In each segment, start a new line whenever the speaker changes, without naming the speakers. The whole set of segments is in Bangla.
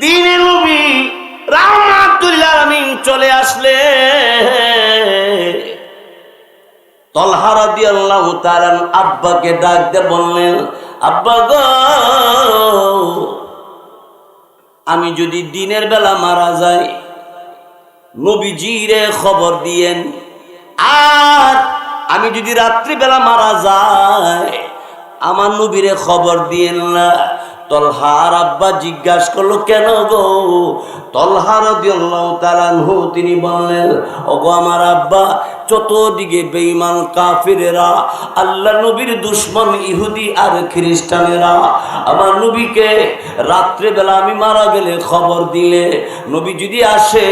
দিনে নবী রাহমাতুল্লাহ চলে আসলে। তলহা রাদিয়াল্লাহু তাআলা আব্বাকে ডাক দিয়ে বললেন, আব্বা গো, আমি যদি দিনের বেলা মারা যাই নবীজিরে খবর দিয়েন। আর আমি যদি রাত্রিবেলা মারা যাই, আমার নবীরে খবর দিয়েন না। তলহার আব্বা জিজ্ঞাসা করল, কেন গো? তলহার তালানহু তিনি বললেন, ওগো আমার আব্বা, চতুর্দিকে বেঈমান কাফিরেরা, আল্লাহ নবীর দুশ্মন ইহুদি আর খ্রিস্টানেরা, আমার নবীকে রাত্রেবেলা আমি মারা গেলে খবর দিলে, নবী যদি আসে,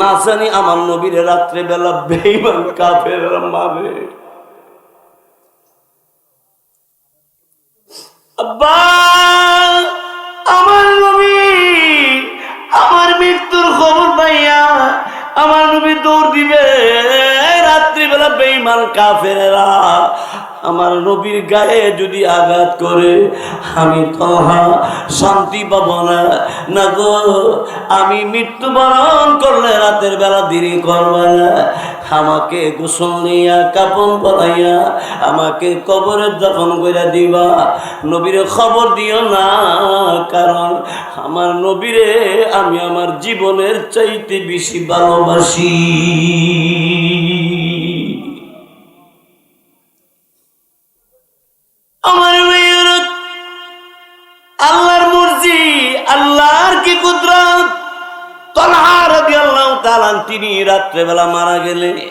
না জানি আমার নবীর রাত্রেবেলা বেঈমান কাফেরেরা মারে আমার নবী, আমার মৃত্যুর খবর পাইয়া আমার নবী দৌড় দিবে। রাত্রিবেলা বেইমান কাফেরা আমার নবীর গায়ে যদি আঘাত করে, আমি তহা শান্তি পাব না। না গো, আমি মৃত্যুবরণ করলে রাতের বেলা দেরি করবে না। আমাকে গোসল নিয়া কাপন পরাইয়া আমাকে কবরে দফন করে দিবা। নবীর খবর দিও না, কারণ আমার নবীরে আমি আমার জীবনের চাইতে বেশি ভালোবাসি। তিনি রাত্রেবেলা মারা গেলে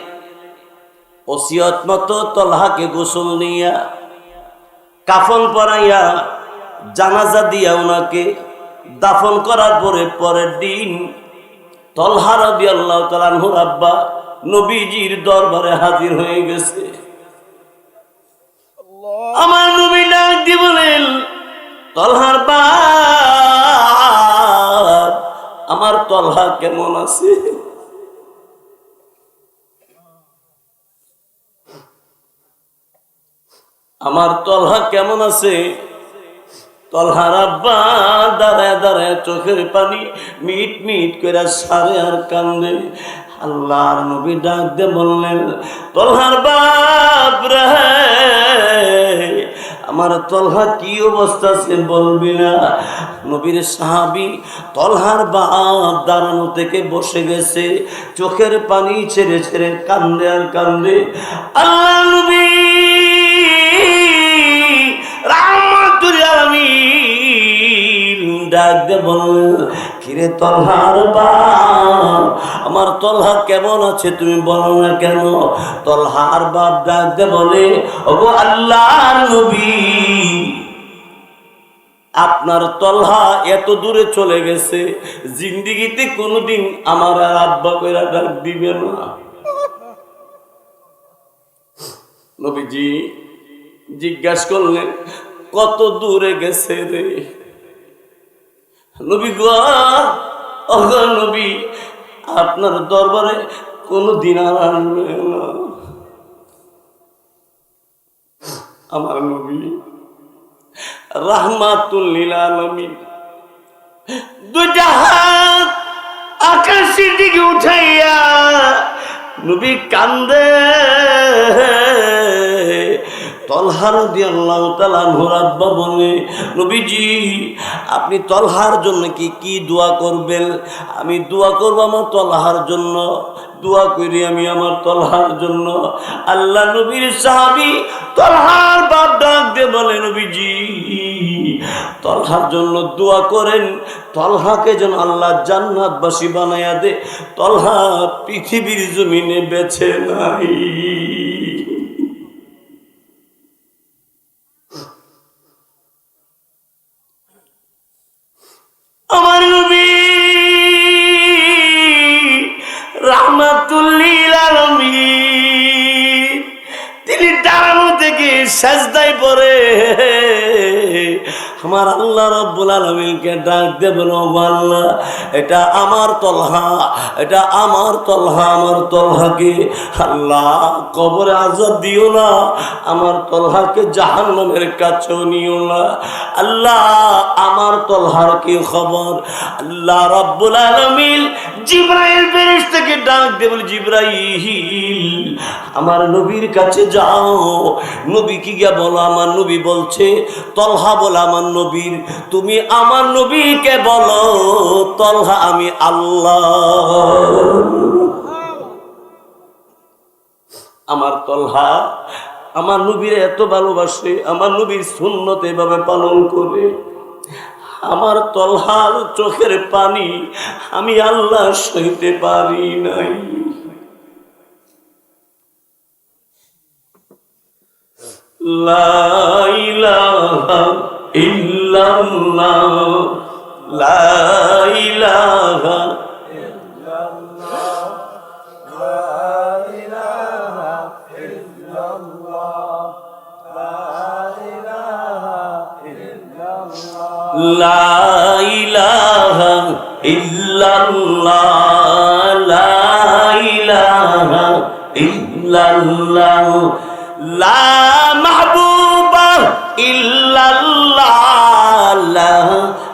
ওসিয়ত মতো তলহাকে গোসল নিয়া কাফন পরাইয়া জানাজা দিয়া ওনাকে দাফন করার পরে পরের দিন তলহা রাদিয়াল্লাহু তাআলা আনহুর আব্বা নবীজির দরবারে হাজির হয়ে গেছে। আমার নবী ডাক দিয়ে বলেন তলহার বাপ আমার তলহা কেমন আছে? আমার তলহা কেমন আছে? তলহার আব্বা দাঁড়ায় দাঁড়ায় চোখের পানি মিট মিট করে সারে আর কান্দে। আল্লাহর নবী ডাক দিয়ে বললেন, তলহার বাপ আমার তলহা কি অবস্থা সে বলবি না? নবীর সাহাবি তলহার বাপ দাঁড়ানো থেকে বসে গেছে, চোখের পানি ছেড়ে ছেড়ে কান্দে আর কান্দে। আল্লাহ নবী ডাক দে বললেন কিরে তলহার আমার তলহা কেমন আছে তুমি বলো না কেন? তলহার বাপ বলে, ওগো আল্লাহর নবী, আপনার তলহা এত দূরে চলে গেছে, জিন্দিগিতে কোনোদিন আমার আর আব্বা কইরা ডাক দিবে না। নবীজি জিজ্ঞাসা করলেন, কত দূরে গেছে রে? নবী গো অগ নবী, আপনার দরবারে কোনো দিন আর আসবে আমার নবী রাহমাতুল্লিল আলমিন, দুইটা হাত আকাশের দিকে উঠাইয়া নবী কান্দে। তলহার দিয়ে আল্লাহ তালানহুর আব্বা বলে, নবীজি, আপনি তলহার জন্য কি কি দোয়া করবেন? আমি দোয়া করব আমার তলহার জন্য, দোয়া করি আমি আমার তলহার জন্য। আল্লাহ নবীর সাহাবি তলহার বাপ ডাক দিয়ে বলে, নবীজি, তলহার জন্য দোয়া করেন, তলহাকে যেন আল্লাহ জান্নাতবাসী বানাইয়া দে। তলহা পৃথিবীর জমিনে বেছে নাই। আমার নবী। রাহমাতুল্লিল তিনি দাঁড়ানো থেকে সাজদায় পড়ে। আমার আল্লাহ রব্বুল আলমিনকে ডাক দে বলো আল্লাহ, এটা আমার তলহা, এটা আমার তলহা, আমার তলহাকে আল্লাহ, কবরে আজাদ দিও না, আমার তলহাকে জাহান্নামের কাছেও নিও না। আল্লাহ, আমার তলহার কি খবর? আল্লাহ রব্বুল আলমিন জিব্রাইল ফেরেশ থেকে ডাক দে বলে, জিব্রাইল, আমার নবীর কাছে যাও। নবী কি গিয়া বলো, আমার নবী বলছে, তলহা বলে আমার নবীর, তুমি আমার নবীকে বলো, তলহা আমি আল্লাহ। আমার তলহা, আমার নবীর এত ভালোবাসে, আমার নবীর শূন্যতে এভাবে পালন করে। আমার তলহার চোখের পানি আমি আল্লাহ সইতে পারি নাই। লা ইলাহা ইল্লাল্লাহ লা ইলাহা লা ইলাহা ইল্লাল্লাহ লা ইলাহা ইল্লাল্লাহ লা মাহবুবা ইল্লাল্লাহ লা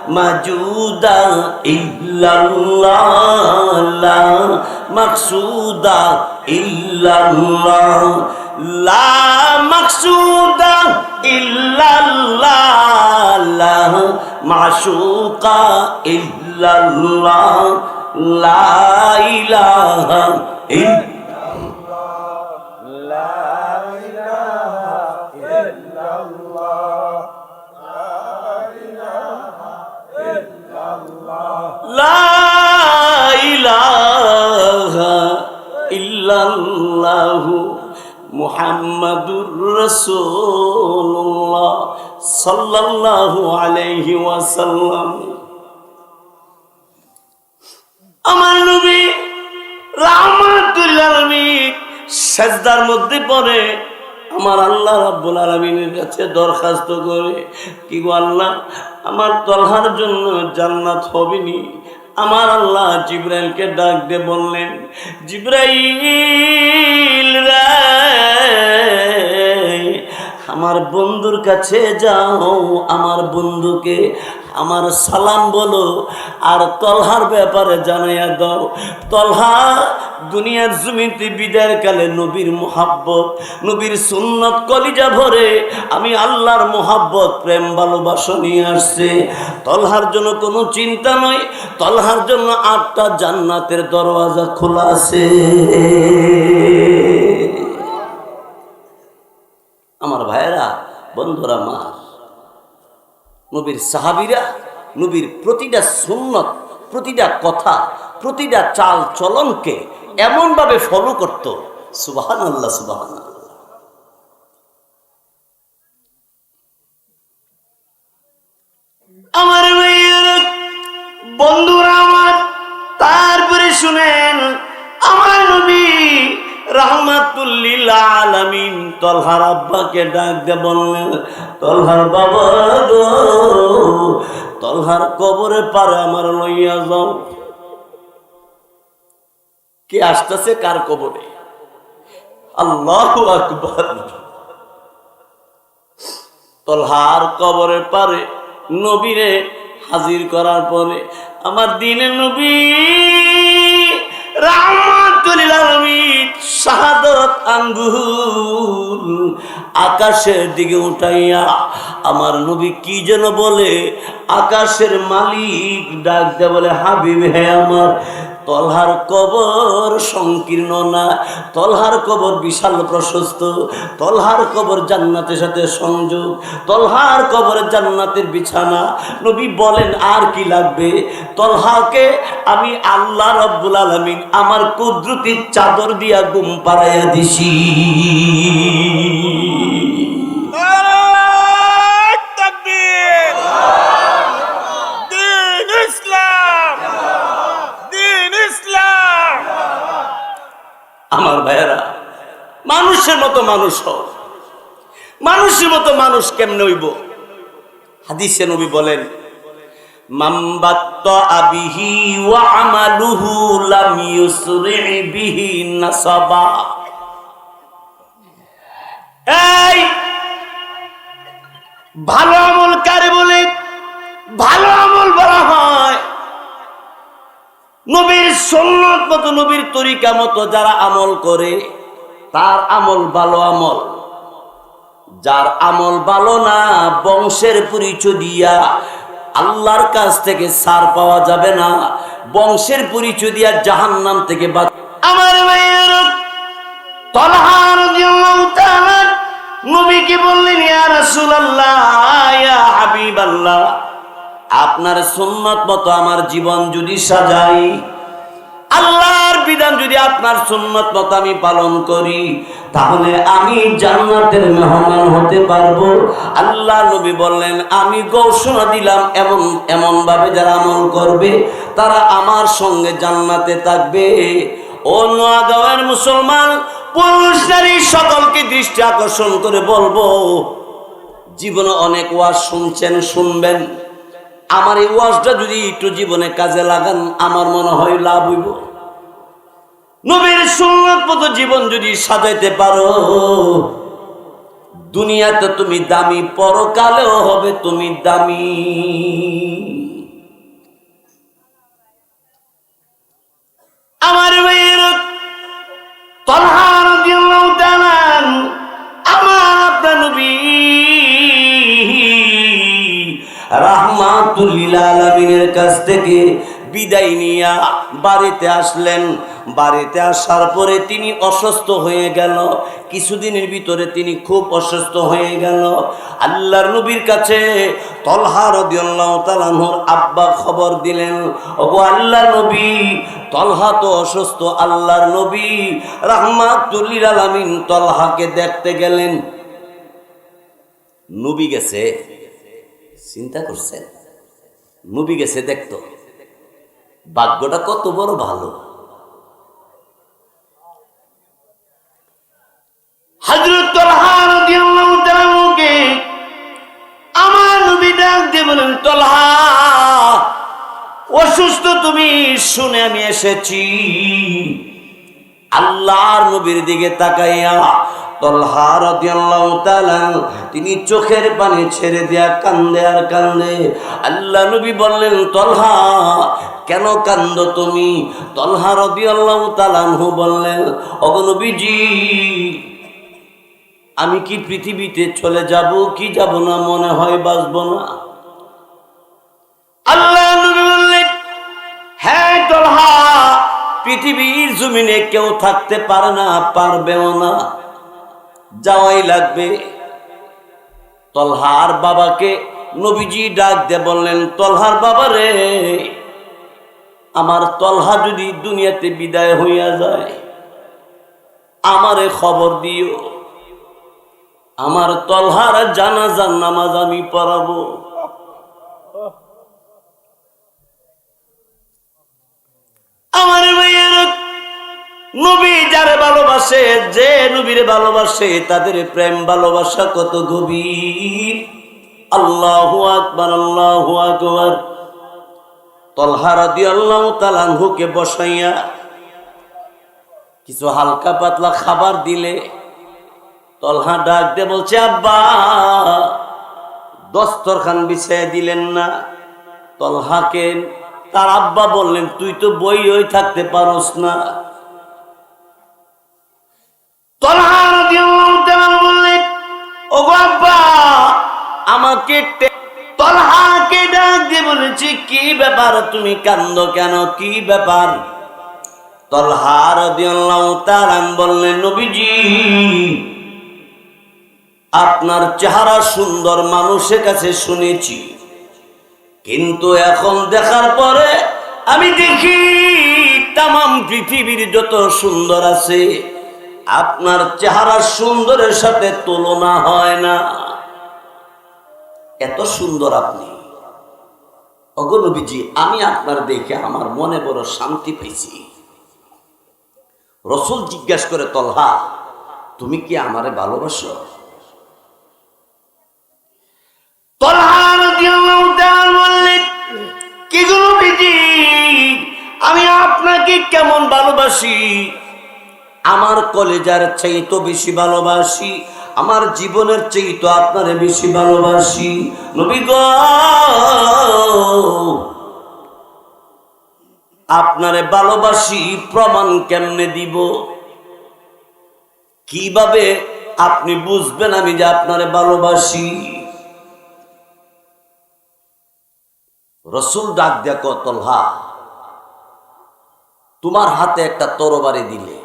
মাজুদা ইল্লাল্লাহ লা মাকসুদা ইল্লাল্লাহ, লা মাকসুদা ইল্লাল্লাহ লা মাশুকা ইল্লাল্লাহ, লা ইলাহা ইল্লাল্লাহ মুহাম্মাদুর রাসূলুল্লাহ সাল্লাল্লাহু আলাইহি ওয়াসাল্লাম। আমার নবী রাহমাতুল আলামিন সেজদার মধ্যে পড়ে আমার আল্লাহ রাব্বুল আলামিনের কাছে দরখাস্ত করে, কি গো আল্লাহ, আমার তলহার জন্য জান্নাত হবেনি? আমার আল্লাহ জিব্রাইলকে ডাক দিয়ে বললেন জিব্রাইল আমার বন্ধুর কাছে যাও আমার বন্ধুকে আমার সালাম বলো, আর তলহার ব্যাপারে জানাইয়া দাও। তলহা দুনিয়ার জমিতে বিদায়ের কালে নবীর মোহাব্বত, নবীর সুন্নত কলিজা ভরে আমি আল্লাহর মোহাব্বত, প্রেম, ভালোবাসা নিয়ে আসছে। তলহার জন্য কোনো চিন্তা নয় তলহার জন্য আটটা জান্নাতের দরওয়াজা খোলা আছে। আমার ভাইয়েরা, বন্ধুরা, মা নবীর সাহাবিরা, নবীর প্রতিটা সুন্নত, প্রতিটা কথা, প্রতিটা চাল চলনকে এমনভাবে ফলো করত। সুবাহান আল্লাহ সুবাহান আমার বন্ধুরা আমার, তারপরে শুনেন, আমার তলহার আব্বাকে ডাক বললেন তলহার বাবা তলহার কবরে পারে আমার লইয়া যাও। কে আসতেছে কার কবরে? আল্লাহ আকবর। তলহার কবরে পারে নবীরে হাজির করার পরে, আমার দিনে নবী আলামিন শাহাদত আঙ্গুল আকাশের দিকে উঠাইয়া আমার নবী কি যেন বলে, আকাশের মালিক ডাকতে বলে, হাবিব হে আমার তলহার কবর সংকীর্ণ না। তলহার কবর বিশাল প্রশস্ত। তলহার কবর জান্নাতের সাথে সংযোগ। তলহার কবর জান্নাতের বিছানা। নবী বলেন, আর কি লাগবে? তলহাকে আমি আল্লাহ রব্বুল আলমিন আমার কুদরতির চাদর দিয়া গুম পাড়াইয়া দিছি। আমার ভাইয়েরা, মানুষের মতো মানুষ হও। মানুষের মতো মানুষ কেমনে হইব? হাদিসে নবী বলেন মাম্বাত্ত আবিহি ওয়া বলে? ভালো নবীর সন্ন্যত মতো, নবীর তরিকা মতো যারা আমল করে, তার আমল ভালো আমল। যার আমল ভালো না, বংশের পরিচয় দিয়া আল্লাহর কাছ থেকে সার পাওয়া যাবে না। বংশের পরিচয় দিয়া জাহান্নাম থেকে বাঁচ আমার ভাইয়ের নবীকে বললেন, ইয়া রাসূলুল্লাহ, ইয়া হাবিবাল্লাহ আপনার সুন্নাত মতো আমার জীবন যদি সাজাই, আল্লাহর বিধান যদি আপনার সুন্নত মতো আমি পালন করি, তাহলে আমি জান্নাতের মেহমান হতে পারব। আল্লাহ নবী বললেন, আমি ঘোষণা দিলাম এমন এমন ভাবে যারা আমল করবে, তারা আমার সঙ্গে জান্নাতে থাকবে। ও নোয়াগাঁওয়ের মুসলমান পুরুষ নারী সকলকে দৃষ্টি আকর্ষণ করে বলব, জীবনে অনেক ওয়াজ শুনছেন, শুনবেন। আমার এই ওয়াজটা যদি একটু জীবনে কাজে লাগান, আমার মনে হয় লাভ হইব। নবীর সুন্নত মতো জীবন যদি সাজাইতে পারো, দুনিয়াতে তুমি দামি, পরকালেও হবে তুমি দামি। রাহমাতুল্লিল কাছ থেকে বিদায় নিয়া বাড়িতে আসলেন। বাড়িতে আসার পরে তিনি অসুস্থ হয়ে গেল। কিছুদিনের ভিতরে তিনি খুব অসুস্থ হয়ে গেল। আল্লাহর নবীর কাছে তলহা রাদিয়াল্লাহু আব্বা খবর দিলেন, ওগো আল্লাহর নবী, তলহা তো অসুস্থ, আল্লাহর নবী রাহমাতুল্লিল আলামিন তলহাকে দেখতে গেলেন। নবী গেছে, চিন্তা করছেন? নবী গেছে দেখতো। ভাগ্যটা কত বড় ভালো। আমার নবী ডাক বলেন, তলহা, অসুস্থ তুমি, শুনে আমি এসেছি। আল্লাহর নবীর দিকে তাকাইয়া তিনি চোখের পানি ছেড়ে দিয়া কান্দে আর কান্দে। আল্লাহ নবী বললেন, তলহা, কেন কান্দ তুমি? তলহা রাদিয়াল্লাহু তাআলা বললেন, ওগো নবীজি, আমি কি পৃথিবীতে চলে যাব, কি যাব না মনে হয় বাঁচব না? আল্লাহ বললেন হ্যাঁ তলহা, পৃথিবীর জমিনে কেউ থাকতে পারে না, পারবেও না। যাওয়াই লাগবে। তলহার বাবাকে নবীজি ডাক দিয়ে বললেন, তলহার বাবা রে, আমার তলহা যদি দুনিয়াতে বিদায় হইয়া যায়, আমারে খবর দিও। আমার তলহার জানাজার নামাজ আমি পড়াবো আমার ভাইয়ের নবী যারে ভালোবাসে, যে নবীরে ভালোবাসে, তাদের প্রেম, ভালোবাসা কত গভীর। আল্লাহ আকবার আল্লাহ আকবার। তলহারা দিয়ে আল্লাহ তালানহুকে বসাইয়া কিছু হালকা পাতলা খাবার দিলে তলহা ডাক দিয়ে বলছে, আব্বা, দস্তরখান বিছাইয়া দিলেন না। তলহাকে তার আব্বা বললেন, তুই তো বই হয়ে থাকতে পারস না। বলেছি, কি ব্যাপার? তুমি কান্দ কেন? কি ব্যাপার? বললেন, নবীজি, আপনার চেহারা সুন্দর মানুষের কাছে শুনেছি। কিন্তু এখন দেখার পরে আমি দেখি তাম পৃথিবীর যত সুন্দর আছে, আপনার চেহারা সুন্দরের সাথে তুলনা হয় না। এত সুন্দর আপনি। অগনবীজি আমি আপনার দেখে আমার মনে বড় শান্তি পেয়েছি রসুল জিজ্ঞেস করে, তলহা, তুমি কি আমারে ভালোবাসো? আমি আপনাকে কেমন ভালোবাসি? আমার কলেজার চাইতো বেশি ভালোবাসি আমার জীবনের চাইতো আপনারে বেশি ভালোবাসি। নবী গো, আপনারে ভালোবাসি, প্রমাণ কেমনে দিব? কীভাবে আপনি বুঝবেন আমি যে আপনারে ভালোবাসি? রসুল ডাক দেখ তলহা, তোমার হাতে একটা তরবারি দিলে,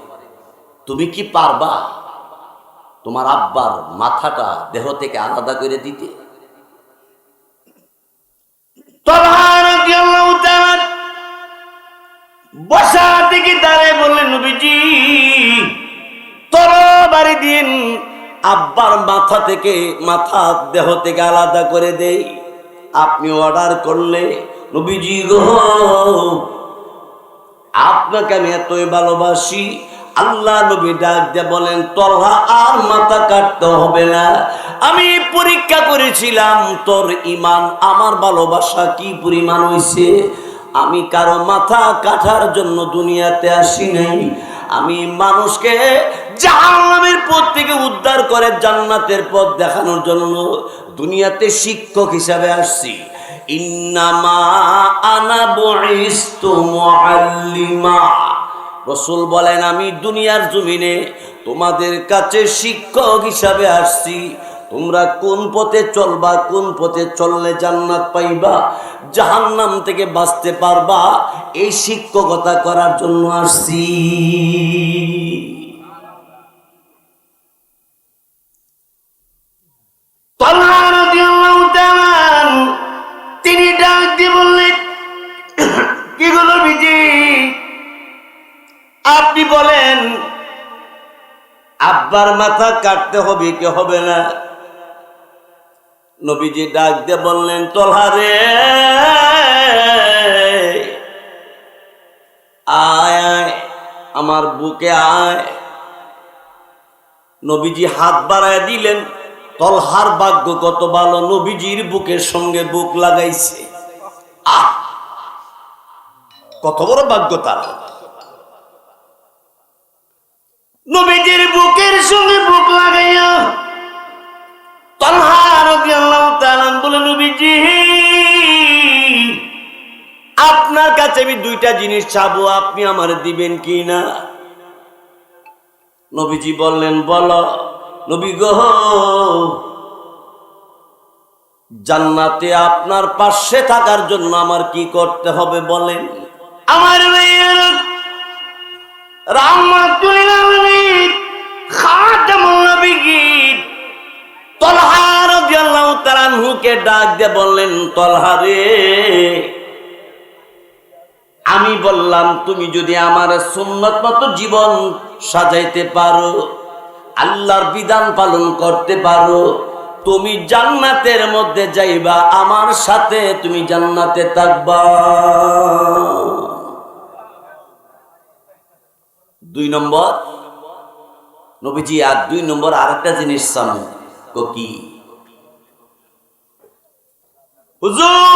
তুমি কি পারবা? তোমার আব্বার মাথাটা দেহ থেকে আলাদা করে দিতে। বসা থেকে দাঁড়ায় বললেন, নবীজি তরবারি দিন, আব্বার মাথা থেকে মাথা দেহ থেকে আলাদা করে দেই। আপনি অর্ডার করলে, নবীজি গো, আপনাকে আমি এতই ভালোবাসি আল্লাহ নবী ডাক দিয়ে বলেন তলহা আর মাথা কাটতে হবে না। আমি পরীক্ষা করেছিলাম, তোর ইমান আমার ভালোবাসা কি পরিমাণ হয়েছে আমি কারও মাথা কাটার জন্য দুনিয়াতে আসি নাই। আমি মানুষকে জাহান্নামের পথ থেকে উদ্ধার করে জান্নাতের পথ দেখানোর জন্য দুনিয়াতে শিক্ষক হিসাবে আসছি। ইন্নামা আনা বুইস্তু মুআল্লিমা। রসুল বলেন, আমি দুনিয়ার জমিনে তোমাদের কাছে শিক্ষক হিসাবে আসছি। তোমরা কোন পথে চলবা, কোন পথে চললে জান্নাত পাইবা, জাহান্নাম থেকে বাঁচতে পারবা, এই শিক্ষকতা করার জন্য আসছি। আব্বার মাথা কাটতে হবে কি হবে না? নবীজি ডাক দিয়ে বললেন তলহারে আয় আয়, আমার বুকে আয়। নবীজি হাত বাড়ায় দিলেন, তলহার ভাগ্য কত ভালো, নবীজির বুকের সঙ্গে বুক লাগাইছে। আহ! কত বড় ভাগ্য তার। দুইটা জিনিস চাবো, আপনি আমার দিবেন কি না নবীজি বললেন, বল, নবী গো, জান্নাতে আপনার পাশে থাকার জন্য আমার কি করতে হবে বলেন? আমার মেয়ের রাহমাতুল আলামিন খাতামুন নবিয়্যিন তলহা রাদিয়াল্লাহু তাআলা আনহুকে ডাক দিয়ে বললেন, তলহা রে আমি বললাম, তুমি যদি আমার সুন্নত মতো জীবন সাজাইতে পারো, আল্লাহর বিধান পালন করতে পারো, তুমি জান্নাতের মধ্যে যাইবা, আমার সাথে তুমি জান্নাতে থাকবা। দুই নম্বর, নবীজি, আর দুই নম্বর আর একটা জিনিস সামনে কি? হুজুর!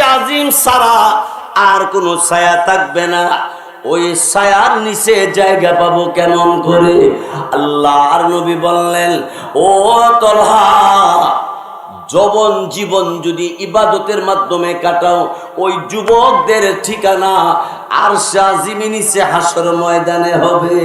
ময়দানে আর সে আজিম সারা, আর কোনো ছায়া থাকবে না। ওই ছায়ার নিচে জায়গা পাবো কেমন করে? আল্লাহ আর নবী বললেন, ও তলহা, যবন জীবন যদি ইবাদতের মাধ্যমে কাটাও, ওই যুবকদের ঠিকানা আর শাহিমি নিচে হাসর ময়দানে হবে।